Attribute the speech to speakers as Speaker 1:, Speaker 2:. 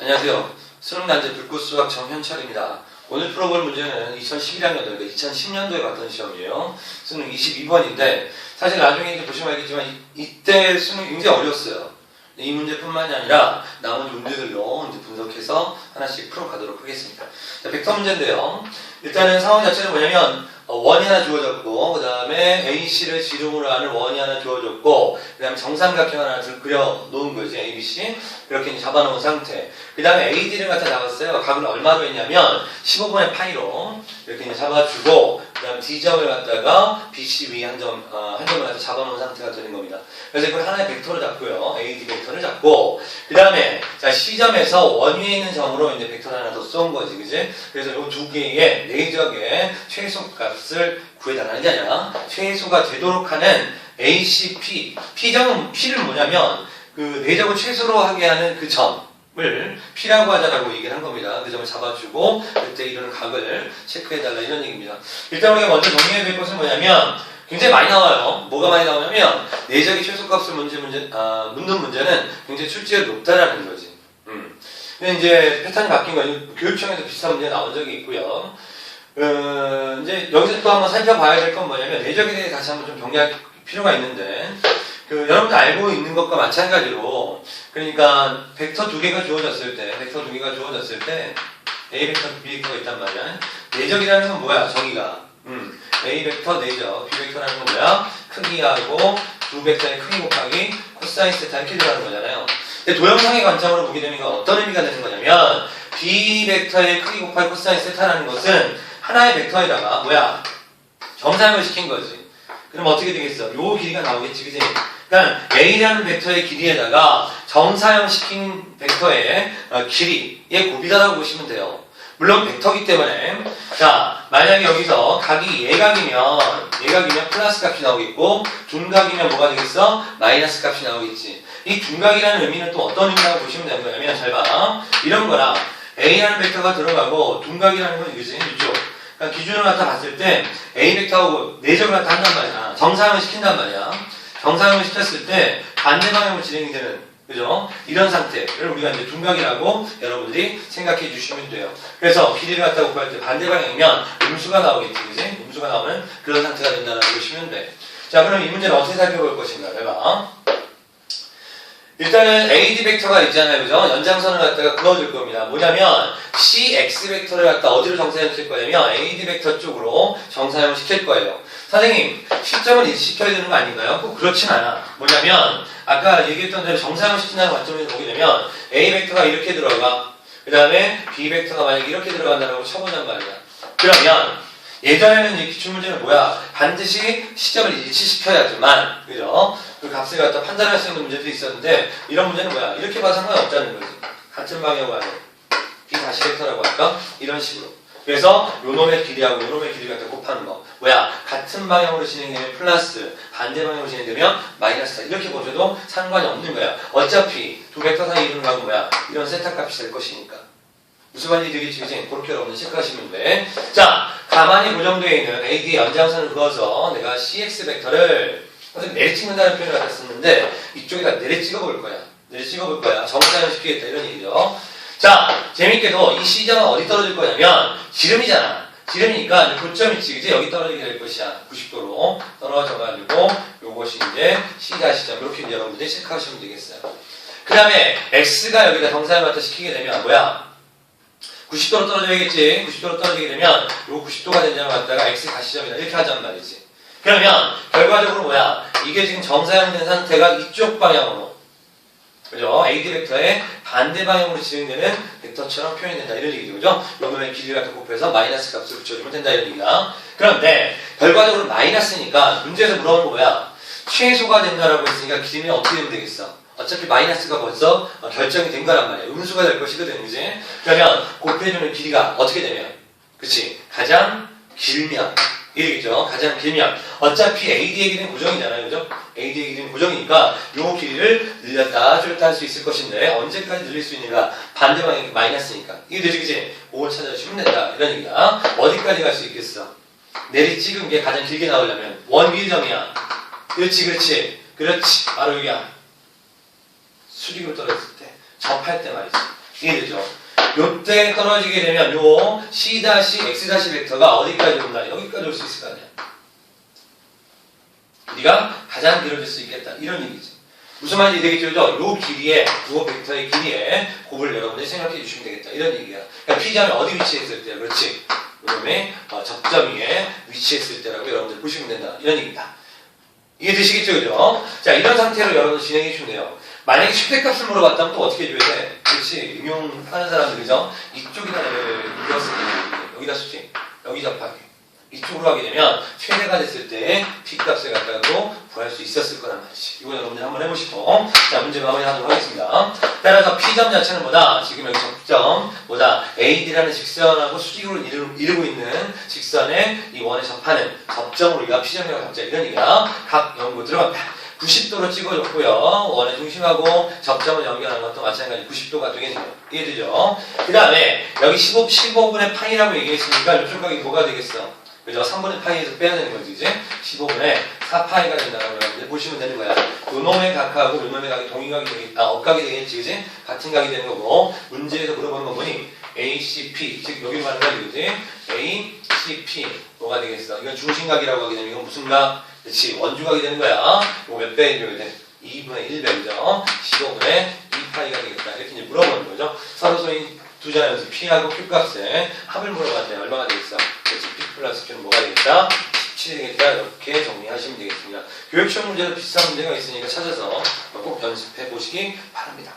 Speaker 1: 안녕하세요. 수능 난제 불꽃수학 정현철입니다. 오늘 풀어볼 문제는 2011학년도, 그러니까 2010년도에 봤던 시험이에요. 수능 22번인데, 사실 나중에 이제 보시면 알겠지만, 이, 이때 수능이 굉장히 어려웠어요. 이 문제뿐만이 아니라, 나머지 문제들도 이제 분석해서 하나씩 풀어가도록 하겠습니다. 자, 벡터 문제인데요. 일단은 상황 자체는 뭐냐면, 어, 원이 하나 주어졌고, 그 다음에 AC를 지름으로 하는 원이 하나 주어졌고, 그 다음에 정삼각형 하나 들 그려 놓은 거지, ABC. 이렇게 잡아놓은 상태. 그 다음에 AD를 갖다 잡았어요. 각을 얼마로 했냐면, 15분의 파이로 이렇게 잡아주고, 그 다음에 D점을 갖다가 BC 위 한 점, 어, 한 점을 갖다 잡아놓은 상태가 되는 겁니다. 그래서 이걸 하나의 벡터를 잡고요. AD 벡터를 잡고, 그 다음에, 자, C점에서 원 위에 있는 점으로 이제 벡터를 하나 더 쏜 거지, 그지? 그래서 이 두 개의 내적의 최소 값을 구해달라는 게 아니라, 최소가 되도록 하는 ACP. P점은, P를 뭐냐면, 그 내적을 최소로 하게 하는 그 점 을 P라고 하자라고 얘기를 한 겁니다. 그 점을 잡아주고, 그때 이런 각을 체크해달라 이런 얘기입니다. 일단 우리가 먼저 정리해야 될 것은 뭐냐면, 굉장히 많이 나와요. 뭐가 많이 나오냐면, 내적의 최소값을 문제, 문제, 아, 묻는 문제는 굉장히 출제율이 높다라는 거지. 음. 근데 이제 패턴이 바뀐 거예요. 교육청에도 비슷한 문제 나온 적이 있고요. 어, 이제 여기서 또 한번 살펴봐야 될 건 뭐냐면, 내적에 대해 다시 한번 좀 정리할 필요가 있는데, 그, 여러분들 알고 있는 것과 마찬가지로, 그러니까, 벡터 두 개가 주어졌을 때, 벡터 두 개가 주어졌을 때, A 벡터, B 벡터가 있단 말이야. 내적이라는 건 뭐야, 정의가? 음, A 벡터 내적, B 벡터라는 건 뭐야? 크기하고 두 벡터의 크기 곱하기 코사인 세타 이렇게 들어가는 거잖아요. 근데 도형상의 관점으로 보게 되면 어떤 의미가 되는 거냐면, B 벡터의 크기 곱하기 코사인 세타라는 것은 하나의 벡터에다가 뭐야? 정상을 시킨 거지. 그럼 어떻게 되겠어? 요 길이가 나오겠지, 그지? 그러니까 A라는 벡터의 길이에다가 정사형시킨 벡터의 어, 길이의 곱이다라고 보시면 돼요. 물론 벡터기 때문에 자 만약에 여기서 각이 예각이면 예각이면 플러스 값이 나오겠고 둔각이면 뭐가 되겠어? 마이너스 값이 나오겠지. 이 둔각이라는 의미는 또 어떤 의미라고 보시면 되는 거냐면 잘 봐. 이런 거랑 A라는 벡터가 들어가고 둔각이라는 건 이거지 이쪽. 그러니까 기준을 갖다 봤을 때 A 벡터하고 내적을 갖다 한단 말이야. 정사형을 시킨단 말이야. 정사형을 시켰을 때 반대 방향으로 진행이 되는 그죠? 이런 상태를 우리가 이제 둔각이라고 여러분들이 생각해 주시면 돼요. 그래서 길이를 갖다 곱할 때 반대 방향이면 음수가 나오겠지, 그지? 음수가 나오는 그런 상태가 된다고 보시면 돼. 자, 그럼 이 문제는 어떻게 살펴볼 것인가? 해봐. 일단은 AD 벡터가 있잖아요, 그죠? 연장선을 갖다가 그어줄 겁니다. 뭐냐면 CX 벡터를 갖다 어디로 정사형 시킬 거냐면 AD 벡터 쪽으로 정사형을 시킬 거예요. 선생님, 시점을 일시켜야 되는 거 아닌가요? 꼭 그렇진 않아. 뭐냐면 아까 얘기했던 대로 정사형을 시킨다는 관점에서 보게 되면 A 벡터가 이렇게 들어가. 그 다음에 B 벡터가 만약에 이렇게 들어간다고 쳐보단 말이야. 그러면 예전에는 이 기출문제는 뭐야? 반드시 시점을 일치시켜야지만, 그죠? 그 값을 갖다 판단할 수 있는 문제도 있었는데, 이런 문제는 뭐야? 이렇게 봐서 상관없다는 거지. 같은 방향으로 가는. B 다시 벡터라고 할까? 이런 식으로. 그래서 요 놈의 길이하고 요 놈의 길이를 갖다 곱하는 거. 뭐야? 같은 방향으로 진행되면 플러스, 반대 방향으로 진행되면 마이너스. 이렇게 보셔도 상관이 없는 거야. 어차피 두 벡터 사이 이루는 값은 뭐야? 이런 세타 값이 될 것이니까. 무슨 말인지 되겠지, 그지? 그렇게 여러분들 체크하시면 돼. 자, 가만히 고정되어 있는 AD의 연장선을 그어서 내가 CX 벡터를 선생님 내리 찍는다는 표현을 썼는데 이쪽에다 내리 찍어 볼 거야. 내리 찍어 볼 거야. 정사형 시키겠다 이런 얘기죠. 자, 재밌게도 이 C점은 어디 떨어질 거냐면 지름이잖아. 지름이니까 고점 있지, 그지? 여기 떨어지게 될 것이야. 90도로 떨어져가지고 요것이 이제 C-점 이렇게 이제 여러분들이 체크하시면 되겠어요. 그 다음에 X가 여기다 정사형 갖다 시키게 되면 뭐야? 90도로 떨어져야겠지. 90도로 떨어지게 되면 요 90도가 된 점을 갖다가 x 가시점이다 이렇게 하자는 말이지. 그러면 결과적으로 뭐야? 이게 지금 정사형된 상태가 이쪽 방향으로 그죠? AD 벡터의 반대 방향으로 진행되는 벡터처럼 표현된다 이런 얘기죠. 그죠? 요놈의 길이를 갖다 곱해서 마이너스 값을 붙여주면 된다 이런 얘기야. 그런데 결과적으로 마이너스니까 문제에서 물어본 거 뭐야? 최소가 된다라고 했으니까 길이는 어떻게 되면 되겠어? 어차피 마이너스가 벌써 어, 결정이 된 거란 말이야. 음수가 될 것이거든, 그지? 그러면 곱해주는 길이가 어떻게 되면? 그치? 가장 길면. 이러겠죠? 가장 길면. 어차피 AD의 길이는 고정이잖아요, 그죠? AD의 길이는 고정이니까 요 길이를 늘렸다, 줄였다 할 수 있을 것인데, 언제까지 늘릴 수 있는가? 반대 방향이 마이너스니까. 이게 되지, 그지? 5을 찾아주시면 된다. 이런 얘기야. 어디까지 갈 수 있겠어? 내리 찍은 게 가장 길게 나오려면, 원 위점이야. 그렇지, 그렇지. 그렇지. 바로 여기야. 수직으로 떨어졌을 때, 접할 때 말이지. 이해되죠? 요때 떨어지게 되면 요 C-X- 벡터가 어디까지 온다? 여기까지 올 수 있을 거 아니야. 네가 가장 길어질 수 있겠다. 이런 얘기지. 무슨 말인지 되겠죠? 요 길이에, 요 벡터의 길이에 곱을 여러분들이 생각해 주시면 되겠다. 이런 얘기야. 그러니까 피자는 어디 위치했을 때야? 그렇지. 요놈의 어, 접점 위에 위치했을 때라고 여러분들 보시면 된다. 이런 얘기입니다. 이해되시겠죠? 그죠? 자, 이런 상태로 여러분들 진행해 주시면 돼요. 만약에 최대값을 물어봤다면 또 어떻게 해줘야 돼? 그렇지. 응용하는 사람들, 그죠? 이쪽이다, 때, 여기다 수직, 여기 접하기. 이쪽으로 하게 되면 최대가 됐을 때 P값을 갖다가도 구할 수 있었을 거란 말이지. 이거 여러분들 한번 해보시고 자 문제 마무리하도록 하겠습니다. 따라서 P점 자체는 뭐다? 지금 여기 접점 뭐다? AD라는 직선하고 수직으로 이루, 이루고 있는 직선의 이 원에 접하는 접점으로 우리가 P점이라고 잡자 이런 얘기야. 각 연구 들어갑니다. 90도로 찍어줬고요. 원의 중심하고 접점을 연결하는 것도 마찬가지 90도가 되겠네요. 이해되죠? 그 다음에 여기 15, 15분의 파이라고 얘기했으니까 이쪽 각이 뭐가 되겠어? 그죠? 3분의 파이에서 빼야 되는 거지, 이제? 15분의 4파이가 된다고 여러분들 보시면 되는 거야. 요놈의 각하고 요놈의 각이 동일각이 되겠, 아, 억각이 되겠지, 그지? 같은 각이 되는 거고, 문제에서 물어보는 거 보니, ACP, 즉, 여기 말하는 거 그지? ACP, 뭐가 되겠어? 이건 중심각이라고 하게 되면, 이건 무슨 각? 그렇지, 원주각이 되는 거야. 이거 몇배 해줘야 돼? 2분의 1배죠. 15분의 2파이가 되겠다. 이렇게 이제 물어보는 거죠. 소위 두 자연수 P하고 Q 값에 합을 물어봤네. 얼마가 되겠어? 그래서 P 플러스 Q는 뭐가 되겠다? 17이 되겠다. 이렇게 정리하시면 되겠습니다. 교육 시험 문제도 비슷한 문제가 있으니까 찾아서 꼭 연습해 보시기 바랍니다.